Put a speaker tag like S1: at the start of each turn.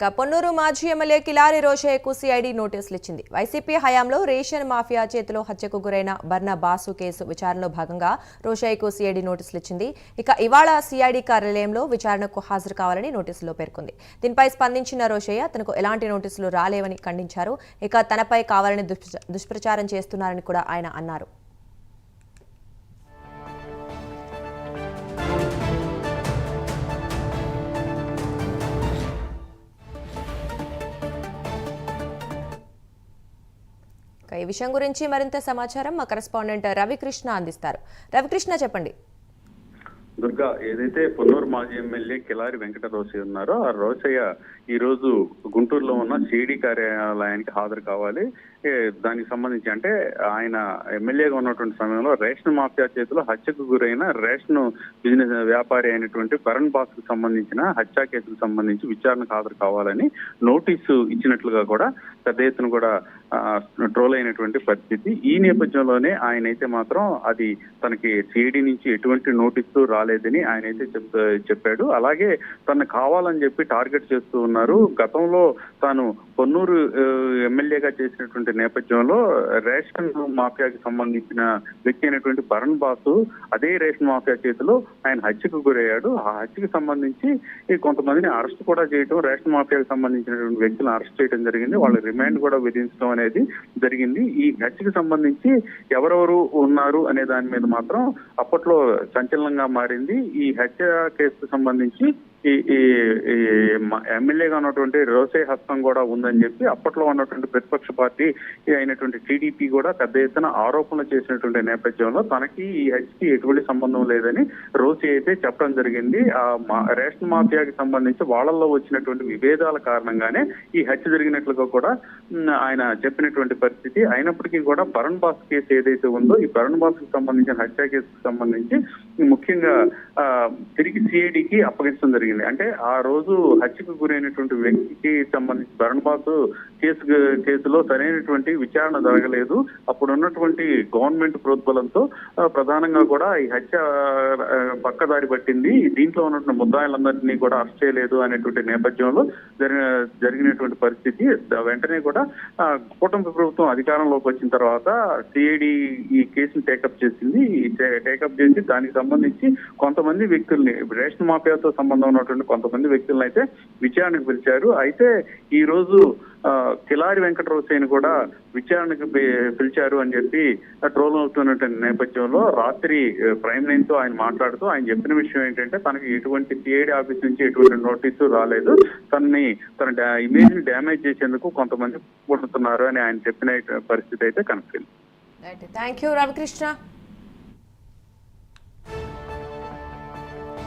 S1: ఇక పొన్నూరు మాజీ MLA Kilari రోషయ్యకు CID నోటీసులు ఇచ్చింది. వైసీపీ హయాంలో రేషన్ మాఫియా చేతిలో హత్యకు గురైన బర్ణ బాసు కేసు విచారణలో భాగంగా రోషయ్యకు సిఐడి నోటీసులు ఇచ్చింది. ఇక ఇవాళ సిఐడి కార్యాలయంలో విచారణకు హాజరు కావాలని నోటీసులో పేర్కొంది. దీనిపై స్పందించిన రోషయ్య తనకు ఎలాంటి నోటీసులు రాలేవని ఖండించారు. ఇక తనపై కావాలని దుష్ప్రచారం చేస్తున్నారని కూడా ఆయన అన్నారు. ఈ విషయం గురించి మరింత సమాచారం మా కరెస్పాండెంట్ రవికృష్ణ అందిస్తారు. రవికృష్ణ చెప్పండి.
S2: దుర్గా ఏదైతే పొన్నూరు మాజీ ఎమ్మెల్యే కిలారి వెంకట రోసయ్య ఉన్నారో ఆ రోసయ్య ఈ రోజు గుంటూరులో ఉన్న సిడి కార్యాలయానికి హాజరు కావాలి. దానికి సంబంధించి అంటే ఆయన ఎమ్మెల్యేగా ఉన్నటువంటి సమయంలో రేషన్ మాఫియా చేతిలో హత్యకు గురైన రేషన్ బిజినెస్ వ్యాపారి అయినటువంటి కరణ్ బాస్కు సంబంధించిన హత్యా కేసుకు సంబంధించి విచారణకు హాజరు కావాలని నోటీసు ఇచ్చినట్లుగా కూడా పెద్ద ఎత్తున కూడా ట్రోల్ అయినటువంటి పరిస్థితి. ఈ నేపథ్యంలోనే ఆయన అయితే మాత్రం అది తనకి సిఐడి నుంచి ఎటువంటి నోటీసు రాలేదని ఆయన అయితే చెప్ చెప్పాడు. అలాగే తను కావాలని చెప్పి టార్గెట్ చేస్తూ ఉన్నారు. గతంలో తాను పొన్నూరు ఎమ్మెల్యేగా చేసినటువంటి నేపథ్యంలో రేషన్ మాఫియాకి సంబంధించిన వ్యక్తి అయినటువంటి భరణ్ బాసు అదే రేషన్ మాఫియా చేతిలో ఆయన హత్యకు గురయ్యాడు. ఆ హత్యకు సంబంధించి కొంతమందిని అరెస్ట్ కూడా చేయడం రేషన్ మాఫియాకి సంబంధించినటువంటి వ్యక్తులను అరెస్ట్ చేయడం జరిగింది. వాళ్ళ రిమాండ్ కూడా విధించడం అనేది జరిగింది. ఈ హత్యకు సంబంధించి ఎవరెవరు ఉన్నారు అనే దాని మీద మాత్రం అప్పట్లో సంచలనంగా మారింది. ఈ హత్య కేసుకు సంబంధించి ఈ ఈ ఎమ్మెల్యేగా ఉన్నటువంటి రోసే హస్తం కూడా ఉందని చెప్పి అప్పట్లో ఉన్నటువంటి ప్రతిపక్ష పార్టీ అయినటువంటి టీడీపీ కూడా పెద్ద ఎత్తున ఆరోపణలు చేసినటువంటి నేపథ్యంలో తనకి ఈ హత్యకి ఎటువంటి సంబంధం లేదని రోసే అయితే చెప్పడం జరిగింది. ఆ మా- రేషన్ మాఫియాకి సంబంధించి వాళ్ళల్లో వచ్చినటువంటి విభేదాల కారణంగానే ఈ హత్య జరిగినట్లుగా కూడా ఆయన చెప్పినటువంటి పరిస్థితి. అయినప్పటికీ కూడా భరణ్ బాస్ కేసు ఏదైతే ఉందో ఈ భరణ్ బాస్కి సంబంధించిన హత్య కేసుకు సంబంధించి ముఖ్యంగా ఆ, తిరిగి సిఐడికి అప్పగించడం జరిగింది. అంటే ఆ రోజు హత్యకు గురైనటువంటి వ్యక్తికి సంబంధించి భరణ్ కేసు కేసులో సరైనటువంటి విచారణ జరగలేదు. అప్పుడు ఉన్నటువంటి గవర్నమెంట్ ప్రోద్బలంతో ప్రధానంగా కూడా ఈ హత్య పక్కదారి పట్టింది. దీంట్లో ఉన్నటువంటి ముద్దాయిలందరినీ కూడా అరెస్ట్ చేయలేదు అనేటువంటి నేపథ్యంలో జరిగిన జరిగినటువంటి పరిస్థితి వెంటనే కూడా కుటుంబ ప్రభుత్వం అధికారంలోకి వచ్చిన తర్వాత సిఐడి ఈ కేసును టేకప్ చేసింది. టేకప్ చేసి దానికి సంబంధించి కొంతమంది వ్యక్తుల్ని రేషన్ మాఫియాతో సంబంధం ఉన్నటువంటి కొంతమంది వ్యక్తులను అయితే విచారణకు పిలిచారు. అయితే ఈ రోజు ఆ, కిలారి వెంకటరోసయ్యని కూడా విచారణకు పిలిచారు అని చెప్పి ట్రోల్ అవుతున్నటువంటి నేపథ్యంలో రాత్రి ప్రైమ్ లైన్తో ఆయన మాట్లాడుతూ ఆయన చెప్పిన విషయం ఏంటంటే తనకి ఎటువంటి సిఐడి ఆఫీస్ నుంచి ఎటువంటి నోటీసు రాలేదు. తనని తన ఇమేజ్ని డ్యామేజ్ చేసేందుకు కొంతమంది కొడుతున్నారు అని ఆయన చెప్పిన పరిస్థితి అయితే కనిపించింది
S1: థ్యాంక్ యూ రవికృష్ణ